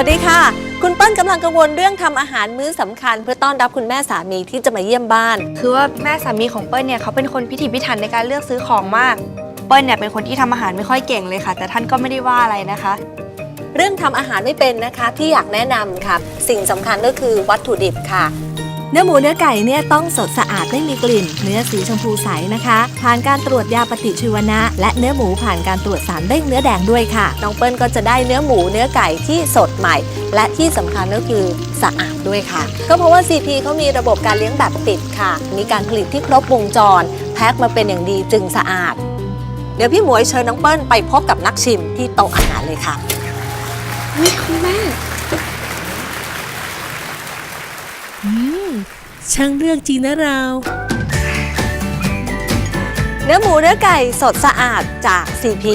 วัสดีค่ะ คุณเปิ้ลกำลังกังวลเรื่องทำอาหารมื้อสำคัญ เพื่อต้อนรับคุณแม่สามีที่จะมาเยี่ยมบ้าน คือว่าแม่สามีของเปิ้ลเนี่ยเขาเป็นคนพิถีพิถันในการเลือกซื้อของมาก เปิ้ลเนี่ยเป็นคนที่ทำอาหารไม่ค่อยเก่งเลยค่ะ แต่ท่านก็ไม่ได้ว่าอะไรนะคะ เรื่องทำอาหารไม่เป็นนะคะที่อยากแนะนำค่ะ สิ่งสำคัญก็คือวัตถุดิบค่ะ เนื้อหมูเนื้อไก่เนี่ยต้องสดสะอาดไม่มีกลิ่น เนื้อสีชมพูใสนะคะ ผ่านการตรวจยาปฏิชีวนะ และเนื้อหมูผ่านการตรวจสารเด้งเนื้อแดงด้วยค่ะ น้องเปิ้ลก็จะได้เนื้อหมูเนื้อไก่ที่สดใหม่ และที่สำคัญก็คือสะอาดด้วยค่ะ ก็เพราะว่า CP เขามีระบบการเลี้ยงแบบปิดค่ะ มีการผลิตที่ครบวงจร แพ็คมาเป็นอย่างดีจึงสะอาด เดี๋ยวพี่หมวยเชิญน้องเปิ้ลไปพบกับนักชิมที่โต๊ะอาหารเลยค่ะนี่คุณแม่ อืม ช่างเลือกจริงนะเรา เนื้อหมูเนื้อไก่สดสะอาดจาก CP